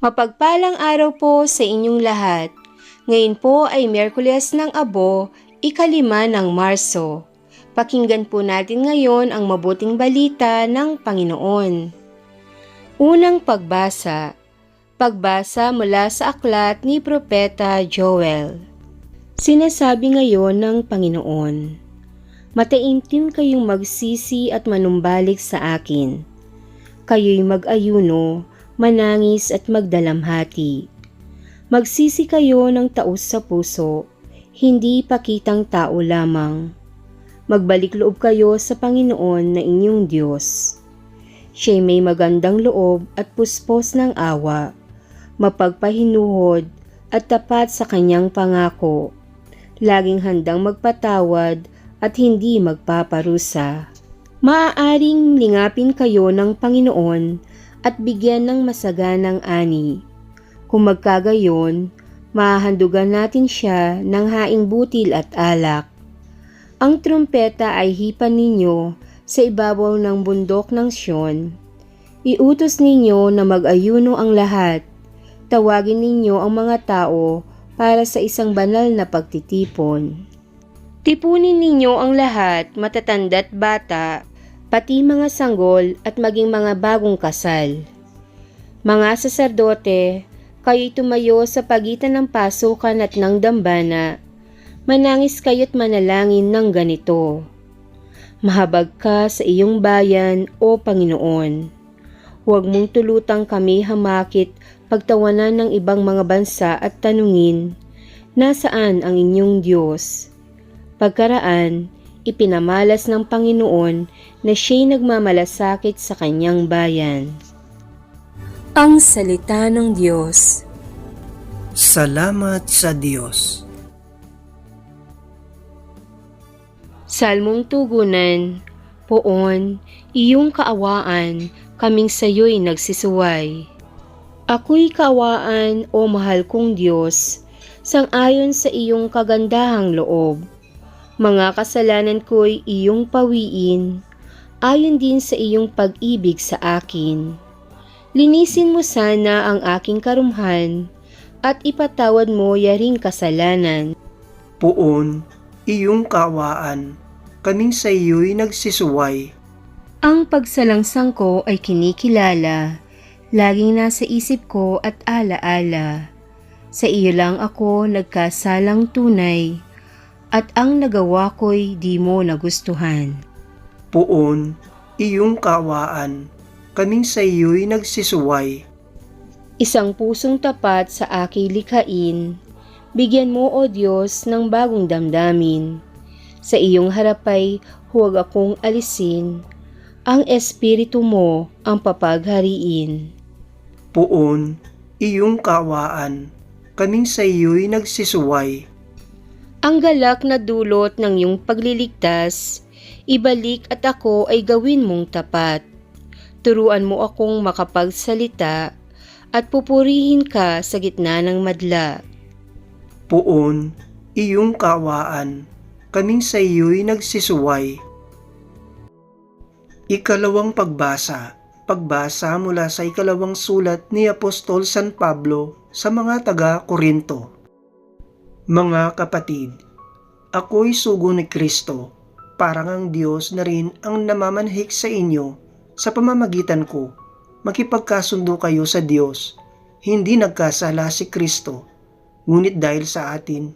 Mapagpalang araw po sa inyong lahat. Ngayon po ay Merkules ng Abo, ikalima ng Marso. Pakinggan po natin ngayon ang mabuting balita ng Panginoon. Unang pagbasa. Pagbasa mula sa aklat ni Propeta Joel. Sinasabi ngayon ng Panginoon, Mataimtim kayong magsisi at manumbalik sa akin. Kayo'y mag-ayuno, manangis at magdalamhati. Magsisi kayo ng taos sa puso, hindi pakitang tao lamang. Magbalik loob kayo sa Panginoon na inyong Diyos. Siya'y may magandang loob at puspos ng awa, mapagpahinuhod at tapat sa kanyang pangako. Laging handang magpatawad at hindi magpaparusa. Maaaring lingapin kayo ng Panginoon at bigyan ng masaganang ani. Kung magkagayon, mahahandugan natin siya ng haing butil at alak. Ang trumpeta ay hipan ninyo sa ibabaw ng bundok ng Sion. Iutos ninyo na mag-ayuno ang lahat. Tawagin ninyo ang mga tao para sa isang banal na pagtitipon. Tipunin ninyo ang lahat, matatanda't bata, pati mga sanggol at maging mga bagong kasal. Mga saserdote, kayo'y tumayo sa pagitan ng pasukan at ng dambana. Manangis kayo't manalangin ng ganito. Mahabag ka sa iyong bayan, O Panginoon. Huwag mong tulutang kami hamakit pagtawanan ng ibang mga bansa at tanungin, Nasaan ang inyong Diyos? Pagkaraan, ipinamalas ng Panginoon na siya'y nagmamalasakit sa kanyang bayan. Ang Salita ng Diyos Salamat sa Diyos. Salmong Tugunan Poon, iyong kaawaan, kaming sayo'y nagsisuway. Ako'y kaawaan, o mahal kong Diyos, sang-ayon sa iyong kagandahang loob. Mga kasalanan ko'y iyong pawiin, ayon din sa iyong pag-ibig sa akin. Linisin mo sana ang aking karumhan, at ipatawad mo yaring kasalanan. Puon, iyong kawaan, kaming sa iyo'y nagsisuway. Ang pagsalangsang ko ay kinikilala, laging nasa isip ko at alaala. Sa iyo lang ako nagkasalang tunay, at ang nagawa ko'y di mo nagustuhan. Puon, iyong kawaan, kaming sa iyo'y nagsisuway. Isang pusong tapat sa aking likhain, bigyan mo o Diyos ng bagong damdamin. Sa iyong harapay huwag akong alisin, ang espiritu mo ang papaghariin. Puon, iyong kawaan, kaming sa iyo'y nagsisuway. Ang galak na dulot ng iyong pagliligtas, ibalik at ako ay gawin mong tapat. Turuan mo akong makapagsalita at pupurihin ka sa gitna ng madla. Puon, iyong kawaan, kaming sa iyo'y nagsisuway. Ikalawang pagbasa, pagbasa mula sa ikalawang sulat ni Apostol San Pablo sa mga taga-Korinto. Mga kapatid, ako'y sugo ni Kristo, parang ang Diyos na rin ang namamanhik sa inyo sa pamamagitan ko. Makipagkasundo kayo sa Diyos, hindi nagkasala si Kristo, ngunit dahil sa atin,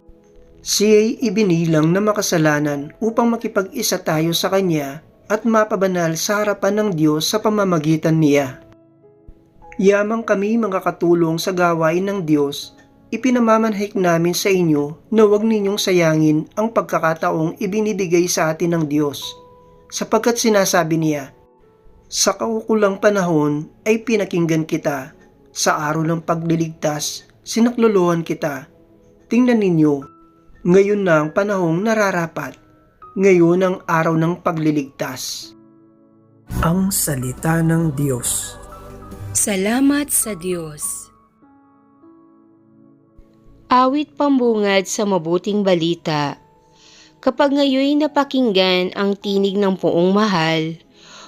siya'y ibinilang na makasalanan upang makipag-isa tayo sa Kanya at mapabanal sa harapan ng Diyos sa pamamagitan niya. Yamang kami mga katulong sa gawain ng Diyos, ipinamamanhik namin sa inyo na huwag ninyong sayangin ang pagkakataong ibinibigay sa atin ng Diyos, sapagkat sinasabi niya, Sa kaukulang panahon ay pinakinggan kita, sa araw ng pagliligtas, sinakluluhan kita. Tingnan ninyo, ngayon na ang panahong nararapat, ngayon ang araw ng pagliligtas. Ang Salita ng Diyos Salamat sa Diyos. Awit pambungad sa mabuting balita. Kapag ngayoy napakinggan ang tinig ng poong mahal,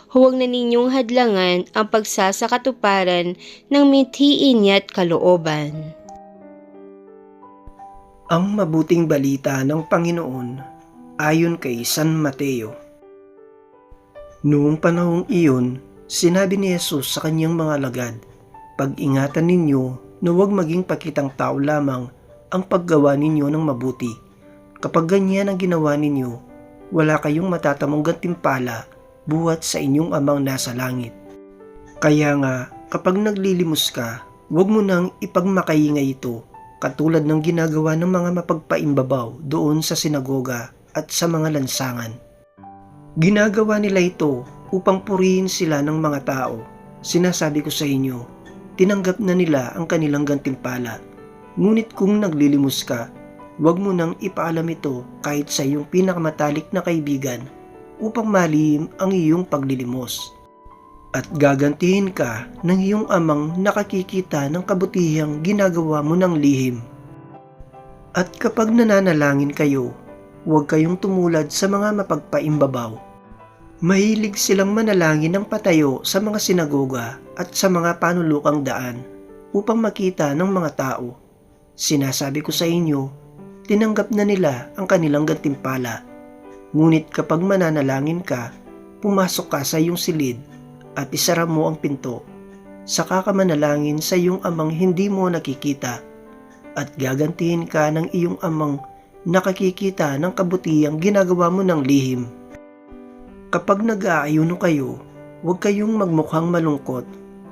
Huwag na ninyong hadlangan ang pagsasakatuparan ng mithiin niya't kalooban. Ang mabuting balita ng Panginoon ayon kay San Mateo. Noong panahong iyon, sinabi ni Jesus sa kanyang mga lagad, Pag-ingatan ninyo na huwag maging pakitang tao lamang ang paggawa ninyo ng mabuti. Kapag ganyan ang ginawa ninyo, wala kayong matatamong gantimpala buhat sa inyong amang nasa langit. Kaya nga, kapag naglilimos ka, huwag mo nang ipagmakaingay ito katulad ng ginagawa ng mga mapagpaimbabaw doon sa sinagoga at sa mga lansangan. Ginagawa nila ito upang purihin sila ng mga tao. Sinasabi ko sa inyo, tinanggap na nila ang kanilang gantimpala. Ngunit kung naglilimos ka, huwag mo nang ipaalam ito kahit sa iyong pinakamatalik na kaibigan upang malihim ang iyong paglilimos. At gagantihin ka ng iyong amang nakakikita ng kabutihang ginagawa mo ng lihim. At kapag nananalangin kayo, huwag kayong tumulad sa mga mapagpaimbabaw. Mahilig silang manalangin ng patayo sa mga sinagoga at sa mga panulukang daan upang makita ng mga tao. Sinasabi ko sa inyo, tinanggap na nila ang kanilang gantimpala. Ngunit kapag mananalangin ka, pumasok ka sa iyong silid at isara mo ang pinto. Saka ka manalangin sa iyong amang hindi mo nakikita at gagantihin ka ng iyong amang nakakikita ng kabutihang ginagawa mo ng lihim. Kapag nag-aayuno kayo, huwag kayong magmukhang malungkot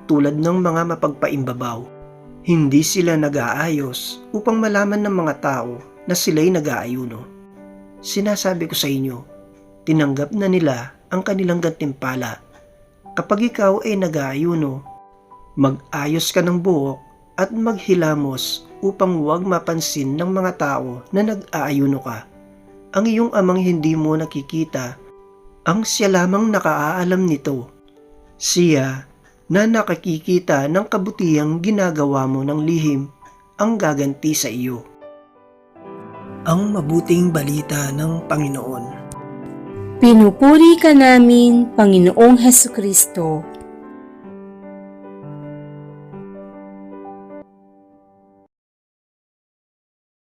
tulad ng mga mapagpaimbabaw. Hindi sila nag-aayos upang malaman ng mga tao na sila'y nag-aayuno. Sinasabi ko sa inyo, tinanggap na nila ang kanilang gantimpala. Kapag ikaw ay nag-aayuno, mag-ayos ka ng buhok at maghilamos upang huwag mapansin ng mga tao na nag-aayuno ka. Ang iyong amang hindi mo nakikita, ang siya lamang nakaaalam nito. Siya na nakakikita ng kabutihang ginagawa mo ng lihim ang gaganti sa iyo. Ang mabuting balita ng Panginoon. Pinupuri ka namin, Panginoong Heso Kristo.